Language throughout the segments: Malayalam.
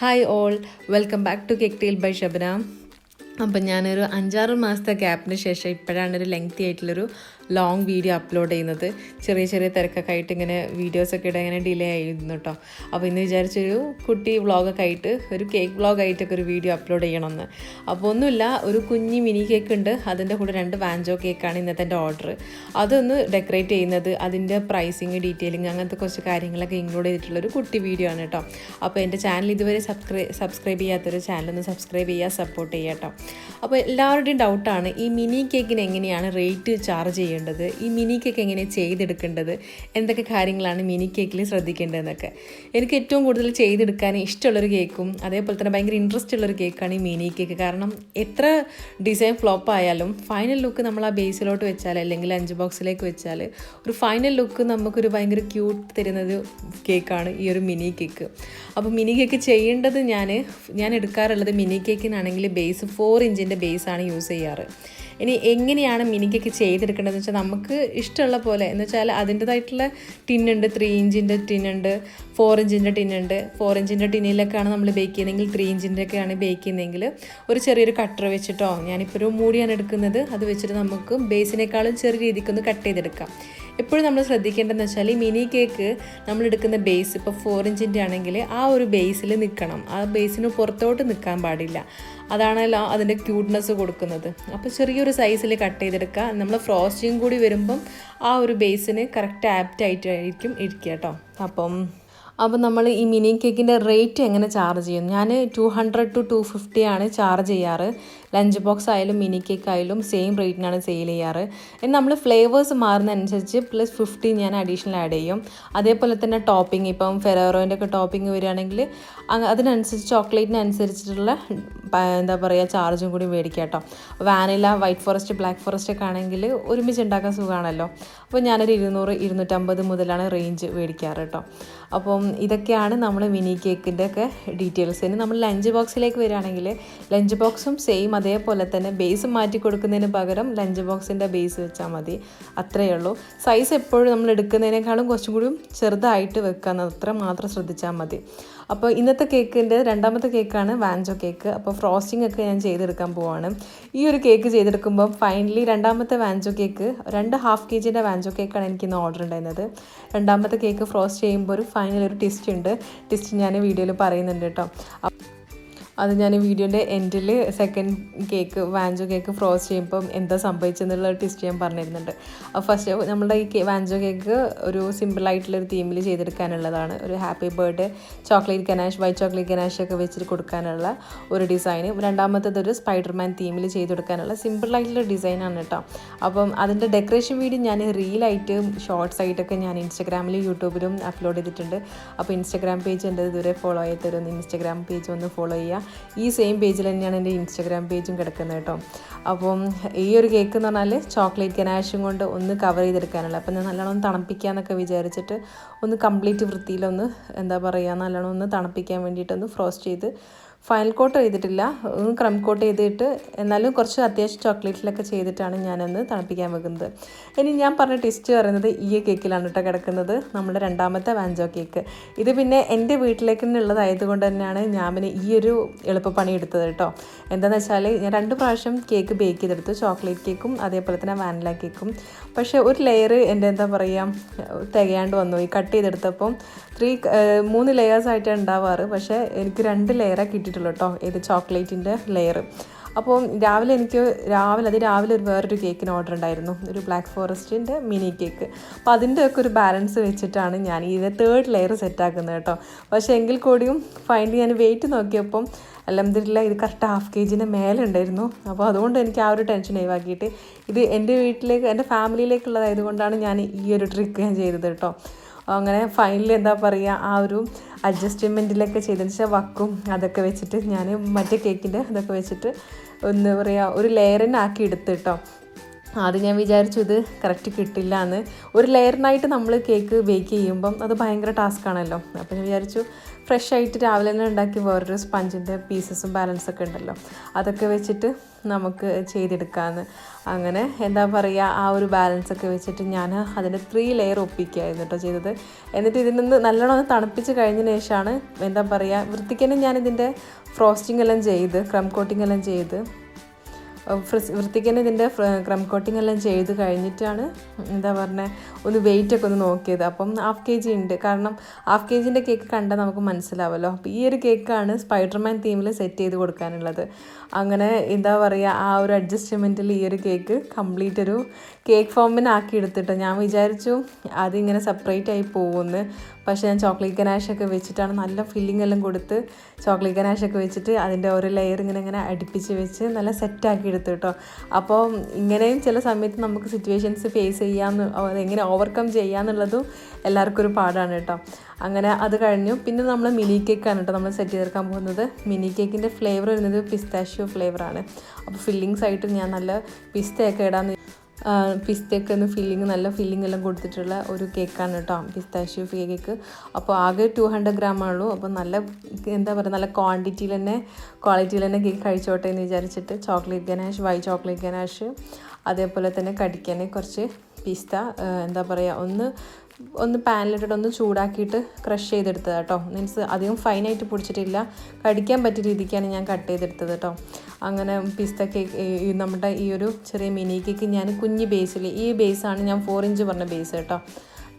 Hi all welcome back to cake teal by Shabana അപ്പം ഞാനൊരു അഞ്ചാറ് മാസത്തെ ഗ്യാപ്പിന് ശേഷം ഇപ്പോഴാണ് ഒരു ലെങ്തി ആയിട്ടുള്ളൊരു ലോങ് വീഡിയോ അപ്ലോഡ് ചെയ്യുന്നത്. ചെറിയ ചെറിയ തിരക്കൊക്കെ ആയിട്ട് ഇങ്ങനെ വീഡിയോസൊക്കെ ഇടാൻ ഇങ്ങനെ ഡിലേ ആയിരുന്നു കേട്ടോ അപ്പോൾ ഇന്ന് വിചാരിച്ചൊരു കുട്ടി വ്ളോഗൊക്കെ ആയിട്ട് ഒരു കേക്ക് വ്ളോഗായിട്ടൊക്കെ ഒരു വീഡിയോ അപ്ലോഡ് ചെയ്യണമെന്ന്. അപ്പോൾ ഒന്നുമില്ല ഒരു കുഞ്ഞി മിനി കേക്ക് ഉണ്ട്. അതിന്റെ കൂടെ രണ്ട് വാഞ്ചോ കേക്കാണ് ഇന്നത്തെ എന്റെ ഓർഡർ അതൊന്ന് ഡെക്കറേറ്റ് ചെയ്യുന്നത് അതിന്റെ പ്രൈസിങ് ഡീറ്റെയിലിംഗ് അങ്ങനത്തെ കുറച്ച് കാര്യങ്ങളൊക്കെ ഇൻക്ലൂഡ് ചെയ്തിട്ടുള്ള ഒരു കുട്ടി വീഡിയോ ആണ് കേട്ടോ അപ്പോൾ എന്റെ ചാനൽ ഇതുവരെ സബ്സ്ക്രൈബ് സബ്സ്ക്രൈബ് ചെയ്യാത്തൊരു ചാനലൊന്ന് സബ്സ്ക്രൈബ് ചെയ്യുക സപ്പോർട്ട് ചെയ്യുക കേട്ടോ അപ്പോൾ എല്ലാവരുടെയും ഡൗട്ടാണ് ഈ മിനി കേക്കിന് എങ്ങനെയാണ് റേറ്റ് ചാർജ് ചെയ്യേണ്ടത്? ഈ മിനി കേക്ക് എങ്ങനെ ചെയ്തെടുക്കേണ്ടത്? എന്തൊക്കെ കാര്യങ്ങളാണ് മിനി കേക്കിൽ ശ്രദ്ധിക്കേണ്ടതെന്നൊക്കെ. എനിക്ക് ഏറ്റവും കൂടുതൽ ചെയ്തെടുക്കാൻ ഇഷ്ടമുള്ളൊരു കേക്കും അതേപോലെ തന്നെ ഭയങ്കര ഇൻട്രസ്റ്റ് ഉള്ളൊരു കേക്കാണ് ഈ മിനി കേക്ക്. കാരണം എത്ര ഡിസൈൻ ഫ്ലോപ്പ് ആയാലും ഫൈനൽ ലുക്ക് നമ്മൾ ആ ബേസിലോട്ട് വെച്ചാൽ അല്ലെങ്കിൽ അഞ്ച് ബോക്സിലേക്ക് വെച്ചാൽ ഒരു ഫൈനൽ ലുക്ക് നമുക്കൊരു ഭയങ്കര ക്യൂട്ട് തരുന്നൊരു കേക്കാണ് ഈ ഒരു മിനി കേക്ക്. അപ്പോൾ മിനി കേക്ക് ചെയ്യേണ്ടത് ഞാൻ ഞാൻ എടുക്കാറുള്ളത് മിനി കേക്കിനാണെങ്കിൽ ബേസ് ഫോർ ഇഞ്ചിന്റെ ബേസാണ് യൂസ് ചെയ്യാറ്. ഇനി എങ്ങനെയാണ് മിനിക്കൊക്കെ കേക്ക് ചെയ്തെടുക്കേണ്ടതെന്ന് വെച്ചാൽ നമുക്ക് ഇഷ്ടമുള്ള പോലെ എന്ന് വെച്ചാൽ അതിന്റെതായിട്ടുള്ള ടിന്നുണ്ട് ത്രീ ഇഞ്ചിന്റെ ടിന്നുണ്ട് ഫോർ ഇഞ്ചിന്റെ ടിന്നുണ്ട് ഫോർ ഇഞ്ചിന്റെ ടിന്നിലൊക്കെയാണ് നമ്മൾ ബേക്ക് ചെയ്യുന്നതെങ്കിൽ ത്രീ ഇഞ്ചിന്റെ ഒക്കെയാണ് ബേക്ക് ചെയ്യുന്നതെങ്കിൽ ഒരു ചെറിയൊരു കട്ടർ വെച്ചിട്ടോ ഞാനിപ്പോൾ ഒരു മൂടിയാണ് എടുക്കുന്നത് അത് വെച്ചിട്ട് നമുക്ക് ബേസിനേക്കാളും ചെറിയ രീതിക്കൊന്ന് കട്ട് ചെയ്തെടുക്കാം. എപ്പോഴും നമ്മൾ ശ്രദ്ധിക്കേണ്ടതെന്ന് വെച്ചാൽ ഈ മിനി കേക്ക് നമ്മൾ എടുക്കുന്ന ബേസ് ഇപ്പോൾ ഫോർ ഇഞ്ചിന്റെ ആണെങ്കിൽ ആ ഒരു ബേസിൽ നിൽക്കണം. ആ ബേസിന് പുറത്തോട്ട് നിൽക്കാൻ പാടില്ല. അതാണല്ലോ അതിന്റെ ക്യൂട്ട്നെസ് കൊടുക്കുന്നത്. അപ്പോൾ ചെറിയൊരു സൈസിൽ കട്ട് ചെയ്തെടുക്കുക. നമ്മൾ ഫ്രോസ്റ്റിങ് കൂടി വരുമ്പം ആ ഒരു ബേസിന് കറക്റ്റ് ആപ്റ്റ് ആയിട്ടായിരിക്കും ഇരിക്കുക കേട്ടോ. അപ്പം അപ്പോൾ നമ്മൾ ഈ മിനി കേക്കിന്റെ റേറ്റ് എങ്ങനെ ചാർജ് ചെയ്യും? ഞാൻ two hundred to two fifty ആണ് ചാർജ് ചെയ്യാറ്. ലഞ്ച് ബോക്സ് ആയാലും മിനി കേക്ക് ആയാലും സെയിം റേറ്റിനാണ് സെയിൽ ചെയ്യാറ്. ഇനി നമ്മൾ ഫ്ലേവേഴ്സ് മാറുന്നതനുസരിച്ച് പ്ലസ് ഫിഫ്റ്റി ഞാൻ അഡീഷണൽ ആഡ് ചെയ്യും. അതേപോലെ തന്നെ ടോപ്പിംഗ് ഇപ്പം ഫെറോറോന്റെ ഒക്കെ ടോപ്പിംഗ് വരികയാണെങ്കിൽ അതിനനുസരിച്ച് ചോക്ലേറ്റിനനുസരിച്ചിട്ടുള്ള എന്താ പറയുക ചാർജും കൂടി മേടിക്കുക കേട്ടോ. Vanilla white forest black forest ഒക്കെ ആണെങ്കിൽ ഒരുമിച്ച് ഉണ്ടാക്കാൻ സുഖമാണല്ലോ അപ്പോൾ ഞാനൊരു ഇരുന്നൂറ് ഇരുന്നൂറ്റമ്പത് മുതലാണ് റേഞ്ച് മേടിക്കാറ് കേട്ടോ. അപ്പം ഇതൊക്കെയാണ് നമ്മൾ മിനി കേക്കിന്റെ ഒക്കെ ഡീറ്റെയിൽസ് ഇനി നമ്മൾ ലഞ്ച് ബോക്സിലേക്ക് വരികയാണെങ്കിൽ ലഞ്ച് ബോക്സും സെയിം അതേപോലെ തന്നെ ബേസ് മാറ്റി കൊടുക്കുന്നതിന് പകരം ലഞ്ച് ബോക്സിന്റെ ബേസ് വെച്ചാൽ മതി. അത്രയേ ഉള്ളൂ. സൈസ് എപ്പോഴും നമ്മൾ എടുക്കുന്നതിനേക്കാളും കുറച്ചും കൂടി ചെറുതായിട്ട് വെക്കാൻ അത്ര മാത്രം ശ്രദ്ധിച്ചാൽ മതി. അപ്പോൾ ഇന്നത്തെ കേക്കിന്റെ രണ്ടാമത്തെ കേക്കാണ് വാഞ്ചോ കേക്ക് അപ്പോൾ ഫ്രോസ്റ്റിംഗ് ഒക്കെ ഞാൻ ചെയ്തെടുക്കാൻ പോവാണ്. ഈ ഒരു കേക്ക് ചെയ്തെടുക്കുമ്പോൾ ഫൈനലി രണ്ടാമത്തെ വാഞ്ചോ കേക്ക് രണ്ട് ഹാഫ് കെ ജിന്റെ വാഞ്ചോ കേക്കാണ് എനിക്ക് ഇന്ന് ഓർഡർ ഉണ്ടായിരുന്നത്. രണ്ടാമത്തെ കേക്ക് ഫ്രോസ്റ്റ് ചെയ്യുമ്പോൾ ഒരു ഫൈനൽ ഒരു ടിസ്റ്റ് ഉണ്ട്. ടിസ്റ്റ് ഞാൻ വീഡിയോയിൽ പറയുന്നുണ്ട് കേട്ടോ. അത് ഞാൻ വീഡിയോന്റെ എൻഡിൽ second cake vancho cake frost ചെയ്യുമ്പം എന്താ സംഭവിച്ചെന്നുള്ള ടിസ്റ്റ് ഞാൻ പറഞ്ഞിരുന്നുണ്ട്. അപ്പോൾ ഫസ്റ്റ് നമ്മുടെ ഈ വാഞ്ചോ കേക്ക് ഒരു സിമ്പിളായിട്ടുള്ളൊരു തീമിൽ ചെയ്തെടുക്കാനുള്ളതാണ്. ഒരു happy birthday chocolate ganache white chocolate ganache ഒക്കെ വെച്ചിട്ട് കൊടുക്കാനുള്ള ഒരു ഡിസൈന് രണ്ടാമത്തേത് ഒരു സ്പൈഡർമാൻ തീമിൽ ചെയ്ത് കൊടുക്കാനുള്ള സിമ്പിളായിട്ടുള്ള ഡിസൈനാണ് കേട്ടോ. അപ്പം അതിന്റെ ഡെക്കറേഷൻ വീഡിയോ ഞാൻ റീലായിട്ട് ഷോർട്സ് ആയിട്ടൊക്കെ ഞാൻ ഇൻസ്റ്റാഗ്രാമിലും യൂട്യൂബിലും അപ്ലോഡ് ചെയ്തിട്ടുണ്ട്. അപ്പോൾ ഇൻസ്റ്റാഗ്രാം പേജ് എന്റെ ഇതുവരെ ഫോളോ ചെയ്തിരുന്നു ഇൻസ്റ്റാഗ്രാം പേജ് ഒന്ന് ഫോളോ ചെയ്യുക. ഈ സെയിം പേജിൽ തന്നെയാണ് എന്റെ ഇൻസ്റ്റാഗ്രാം പേജും കിടക്കുന്നത് കേട്ടോ. അപ്പം ഈ ഒരു കേക്ക് എന്ന് പറഞ്ഞാൽ ചോക്ലേറ്റ് ഗനാഷും കൊണ്ട് ഒന്ന് കവർ ചെയ്തെടുക്കാനുള്ള അപ്പം ഞാൻ നല്ലോണം തണുപ്പിക്കാമെന്നൊക്കെ വിചാരിച്ചിട്ട് ഒന്ന് കംപ്ലീറ്റ് വൃത്തിയിലൊന്ന് എന്താ പറയുക നല്ലോണം ഒന്ന് തണുപ്പിക്കാൻ വേണ്ടിയിട്ടൊന്ന് ഫ്രോസ്റ്റ് ചെയ്ത് ഫൈനൽ കോട്ട് ചെയ്തിട്ടില്ല. ക്രം കോട്ട് ചെയ്തിട്ട് എന്നാലും കുറച്ച് അത്യാവശ്യം ചോക്ലേറ്റിലൊക്കെ ചെയ്തിട്ടാണ് ഞാനൊന്ന് തണുപ്പിക്കാൻ വെക്കുന്നത്. ഇനി ഞാൻ പറഞ്ഞ ടെസ്റ്റ് പറയുന്നത് ഈ കേക്കിലാണ് കേട്ടോ കിടക്കുന്നത്. നമ്മുടെ രണ്ടാമത്തെ വാഞ്ചോ കേക്ക് ഇത് പിന്നെ എന്റെ വീട്ടിലേക്ക് ഉള്ളതായതുകൊണ്ട് തന്നെയാണ് ഞാൻ പിന്നെ ഈ ഒരു എളുപ്പപ്പണി എടുത്തത് കേട്ടോ എന്താണെന്ന് വെച്ചാൽ ഞാൻ രണ്ട് പ്രാവശ്യം കേക്ക് ബേക്ക് ചെയ്തെടുത്തു. ചോക്ലേറ്റ് കേക്കും അതേപോലെ തന്നെ വാനില കേക്കും പക്ഷേ ഒരു ലെയർ എന്റെ എന്താ പറയുക തികയാണ്ട് വന്നു. ഈ കട്ട് ചെയ്തെടുത്തപ്പം ത്രീ മൂന്ന് ലെയേഴ്സ് ഉണ്ടാവാറ്. പക്ഷേ എനിക്ക് രണ്ട് ലെയറാണ് കിട്ടിയിട്ടുള്ളൂ കേട്ടോ ഏത് ചോക്ലേറ്റിന്റെ ലെയർ അപ്പോൾ രാവിലെ എനിക്ക് രാവിലെ അത് രാവിലെ ഒരു വേറൊരു കേക്കിന് ഓർഡർ ഉണ്ടായിരുന്നു. ഒരു ബ്ലാക്ക് ഫോറസ്റ്റിന്റെ മിനി കേക്ക് അപ്പോൾ അതിന്റെ ഒക്കെ ഒരു ബാലൻസ് വെച്ചിട്ടാണ് ഞാൻ ഈ തേർഡ് ലെയർ സെറ്റാക്കുന്നത് കേട്ടോ പക്ഷേ എങ്കിൽ കൂടിയും ഫൈനലി ഞാൻ വെയിറ്റ് നോക്കിയപ്പം അലഹമില്ല ഇത് കറക്റ്റ് ഹാഫ് കെ ജിന്റെ മേലെ ഉണ്ടായിരുന്നു. അപ്പോൾ അതുകൊണ്ട് എനിക്ക് ആ ഒരു ടെൻഷൻ ഒഴിവാക്കിയിട്ട് ഇത് എന്റെ വീട്ടിലേക്ക് എന്റെ ഫാമിലിയിലേക്കുള്ളതായത് കൊണ്ടാണ് ഞാൻ ഈ ഒരു ട്രിക്ക് ഞാൻ ചെയ്തത് കേട്ടോ അങ്ങനെ ഫൈനലി എന്താ പറയുക ആ ഒരു അഡ്ജസ്റ്റ്മെന്റിലൊക്കെ ചെയ്തതിന് ശേഷം വക്കും അതൊക്കെ വെച്ചിട്ട് ഞാൻ മറ്റേ കേക്കിന്റെ അതൊക്കെ വെച്ചിട്ട് എന്താ പറയുക ഒരു ലെയറിനാക്കി എടുത്ത് കേട്ടോ അത് ഞാൻ വിചാരിച്ചു ഇത് കറക്റ്റ് കിട്ടില്ല എന്ന് ഒരു ലെയറിനായിട്ട് നമ്മൾ കേക്ക് ബേക്ക് ചെയ്യുമ്പം അത് ഭയങ്കര ടാസ്ക് ആണല്ലോ. അപ്പോൾ ഞാൻ വിചാരിച്ചു ഫ്രഷ് ആയിട്ട് രാവിലെ തന്നെ ഉണ്ടാക്കി വേറൊരു സ്പഞ്ചിന്റെ പീസസും ബാലൻസൊക്കെ ഉണ്ടല്ലോ. അതൊക്കെ വെച്ചിട്ട് നമുക്ക് ചെയ്തെടുക്കാമെന്ന് അങ്ങനെ എന്താ പറയുക ആ ഒരു ബാലൻസൊക്കെ വെച്ചിട്ട് ഞാൻ അതിന്റെ ത്രീ ലെയർ ഒപ്പിക്കുകയായിരുന്നു കേട്ടോ ചെയ്തത്. എന്നിട്ട് ഇതിൽ നിന്ന് നല്ലോണം തണുപ്പിച്ച് കഴിഞ്ഞതിന് ശേഷമാണ് എന്താ പറയുക വൃത്തിക്ക് ഞാൻ ഇതിന്റെ ഫ്രോസ്റ്റിംഗ് എല്ലാം ചെയ്ത് ക്രം കോട്ടിംഗ് എല്ലാം ചെയ്ത് ഫ്രിസ് വൃത്തിക്ക് തന്നെ ഇതിന്റെ ക്രം കോട്ടിംഗ് എല്ലാം ചെയ്ത് കഴിഞ്ഞിട്ടാണ് എന്താ പറഞ്ഞത് ഒന്ന് വെയിറ്റ് ഒക്കെ ഒന്ന് നോക്കിയത്. അപ്പം ഹാഫ് കെ ജി ഉണ്ട്. കാരണം ഹാഫ് കെ ജിന്റെ കേക്ക് കണ്ടാൽ നമുക്ക് മനസ്സിലാവല്ലോ. അപ്പോൾ ഈ ഒരു കേക്കാണ് സ്പൈഡർമാൻ തീമിൽ സെറ്റ് ചെയ്ത് കൊടുക്കാനുള്ളത്. അങ്ങനെ എന്താ പറയുക ആ ഒരു അഡ്ജസ്റ്റ്മെന്റിൽ ഈ ഒരു കേക്ക് കംപ്ലീറ്റ് ഒരു കേക്ക് ഫോമിനാക്കി എടുത്തിട്ട് ഞാൻ വിചാരിച്ചു അതിങ്ങനെ സെപ്പറേറ്റ് ആയി പോകുമെന്ന് പക്ഷേ ഞാൻ ചോക്ലേറ്റ് ഗനാഷൊക്കെ വെച്ചിട്ടാണ് നല്ല ഫില്ലിംഗ് എല്ലാം കൊടുത്ത് ചോക്ലേറ്റ് ഗനാഷൊക്കെ വെച്ചിട്ട് അതിന്റെ ഓരോ ലെയർ ഇങ്ങനെ ഇങ്ങനെ അടുപ്പിച്ച് വെച്ച് നല്ല സെറ്റാക്കി എടുത്തു കേട്ടോ അപ്പോൾ ഇങ്ങനെയും ചില സമയത്ത് നമുക്ക് സിറ്റുവേഷൻസ് ഫേസ് ചെയ്യാമെന്ന് എങ്ങനെ ഓവർകം ചെയ്യാമെന്നുള്ളതും എല്ലാവർക്കും ഒരു പാടാണ് കേട്ടോ അങ്ങനെ അത് കഴിഞ്ഞു. പിന്നെ നമ്മൾ മിനി കേക്കാണ് കേട്ടോ നമ്മൾ സെറ്റ് ചെയ്തെടുക്കാൻ പോകുന്നത്. മിനി കേക്കിന്റെ ഫ്ലേവർ വരുന്നത് പിസ്താഷ്യോ ഫ്ലേവറാണ് അപ്പോൾ ഫില്ലിങ്സ് ആയിട്ട് ഞാൻ നല്ല പിസ്തയൊക്കെ ഇടാൻ പിസ്തയൊക്കെ ഒന്ന് ഫില്ലിങ് നല്ല ഫില്ലിംഗ് എല്ലാം കൊടുത്തിട്ടുള്ള ഒരു കേക്കാണ് കേട്ടോ പിസ്താഷ്യോ കേക്ക് അപ്പോൾ ആകെ ടു ഹൺഡ്രഡ് ആണുള്ളൂ. അപ്പോൾ നല്ല എന്താ പറയുക നല്ല ക്വാണ്ടിറ്റിയിൽ തന്നെ ക്വാളിറ്റിയിൽ തന്നെ കേക്ക് കഴിച്ചോട്ടെ എന്ന് വിചാരിച്ചിട്ട് chocolate ganache white chocolate ganache അതേപോലെ തന്നെ കടിക്കാനേ കുറച്ച് പിസ്ത എന്താ പറയുക ഒന്ന് ഒന്ന് പാനിലിട്ടിട്ട് ഒന്ന് ചൂടാക്കിയിട്ട് ക്രഷ് ചെയ്തെടുത്തത് കേട്ടോ മീൻസ് അധികം ഫൈനായിട്ട് പൊടിച്ചിട്ടില്ല. കടിക്കാൻ പറ്റിയ രീതിക്കാണ് ഞാൻ കട്ട് ചെയ്തെടുത്തത് കേട്ടോ അങ്ങനെ പിസ്ത കേക്ക് നമ്മുടെ ഈ ഒരു ചെറിയ മിനി കേക്ക് ഞാൻ കുഞ്ഞ് ബേസിൽ ഈ ബേസാണ് ഞാൻ ഫോർ ഇഞ്ച് പറഞ്ഞ ബേസ് കേട്ടോ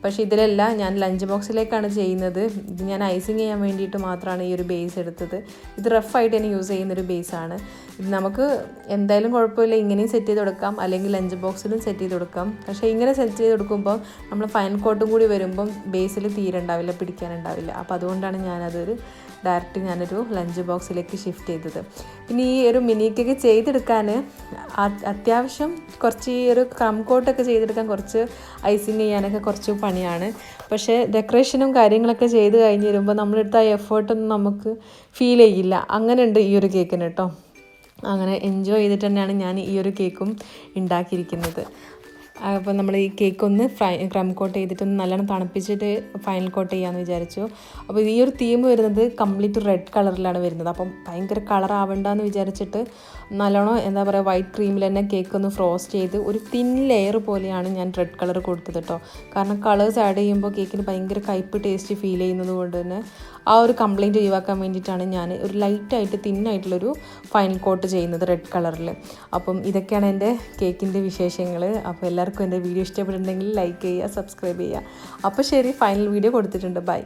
പക്ഷേ ഇതിലല്ല ഞാൻ ലഞ്ച് ബോക്സിലേക്കാണ് ചെയ്യുന്നത്. ഇത് ഞാൻ ഐസിങ് ചെയ്യാൻ വേണ്ടിയിട്ട് മാത്രമാണ് ഈ ഒരു ബേസ് എടുത്തത്. ഇത് റഫായിട്ട് തന്നെ യൂസ് ചെയ്യുന്നൊരു ബേസാണ് ഇത് നമുക്ക് എന്തായാലും കുഴപ്പമില്ല. ഇങ്ങനെയും സെറ്റ് ചെയ്ത് കൊടുക്കാം. അല്ലെങ്കിൽ ലഞ്ച് ബോക്സിലും സെറ്റ് ചെയ്ത് കൊടുക്കാം. പക്ഷേ ഇങ്ങനെ സെറ്റ് ചെയ്ത് കൊടുക്കുമ്പോൾ നമ്മൾ ഫൈൻ കോട്ടും കൂടി വരുമ്പം ബേസിൽ തീരുണ്ടാവില്ല പിടിക്കാനുണ്ടാവില്ല അപ്പോൾ അതുകൊണ്ടാണ് ഞാനതൊരു ഡയറക്റ്റ് ഞാനൊരു ലഞ്ച് ബോക്സിലേക്ക് ഷിഫ്റ്റ് ചെയ്തത്. പിന്നെ ഈ ഒരു മിനി കേക്ക് ചെയ്തെടുക്കാൻ അത്യാവശ്യം കുറച്ച് ഈ ഒരു ക്രം കോട്ടൊക്കെ ചെയ്തെടുക്കാൻ കുറച്ച് ഐസിങ് ചെയ്യാനൊക്കെ കുറച്ച് പണിയാണ്. പക്ഷേ ഡെക്കറേഷനും കാര്യങ്ങളൊക്കെ ചെയ്ത് കഴിഞ്ഞ് വരുമ്പോൾ നമ്മളെടുത്ത ആ എഫേർട്ടൊന്നും നമുക്ക് ഫീൽ ചെയ്യില്ല. അങ്ങനെയുണ്ട് ഈ ഒരു കേക്കിന് കേട്ടോ. അങ്ങനെ എൻജോയ് ചെയ്തിട്ട് തന്നെയാണ് ഞാൻ ഈ ഒരു കേക്കും ഉണ്ടാക്കിയിരിക്കുന്നത്. അപ്പോൾ നമ്മൾ ഈ കേക്ക് ഒന്ന് ഫ്രൈ ക്രം കോട്ട് ചെയ്തിട്ട് ഒന്ന് നല്ലോണം തണുപ്പിച്ചിട്ട് ഫൈനൽ കോട്ട് ചെയ്യാമെന്ന് വിചാരിച്ചു. അപ്പോൾ ഈ ഒരു തീം വരുന്നത് കംപ്ലീറ്റ് റെഡ് കളറിലാണ് വരുന്നത്. അപ്പം ഭയങ്കര കളർ ആവണ്ടെന്ന് വിചാരിച്ചിട്ട് നല്ലോണം എന്താ പറയുക വൈറ്റ് ക്രീമിൽ തന്നെ കേക്ക് ഒന്ന് ഫ്രോസ്റ്റ് ചെയ്ത് ഒരു തിൻ ലെയർ പോലെയാണ് ഞാൻ റെഡ് കളർ കൊടുത്തത് കേട്ടോ കാരണം കളേഴ്സ് ആഡ് ചെയ്യുമ്പോൾ കേക്കിന് ഭയങ്കര കയ്പ് ടേസ്റ്റ് ഫീൽ ചെയ്യുന്നത് കൊണ്ട് തന്നെ ആ ഒരു കംപ്ലയിന്റ് ഒഴിവാക്കാൻ വേണ്ടിയിട്ടാണ് ഞാൻ ഒരു ലൈറ്റായിട്ട് തിന്നായിട്ടുള്ളൊരു ഫൈൻ കോട്ട് ചെയ്യുന്നത് റെഡ് കളറിൽ അപ്പം ഇതൊക്കെയാണ് എന്റെ കേക്കിന്റെ വിശേഷങ്ങൾ അപ്പോൾ എല്ലാവർക്കും എന്റെ വീഡിയോ ഇഷ്ടപ്പെട്ടിട്ടുണ്ടെങ്കിൽ ലൈക്ക് ചെയ്യുക സബ്സ്ക്രൈബ് ചെയ്യുക. അപ്പോൾ ശരി ഫൈനൽ വീഡിയോ കൊടുത്തിട്ടുണ്ട്. ബൈ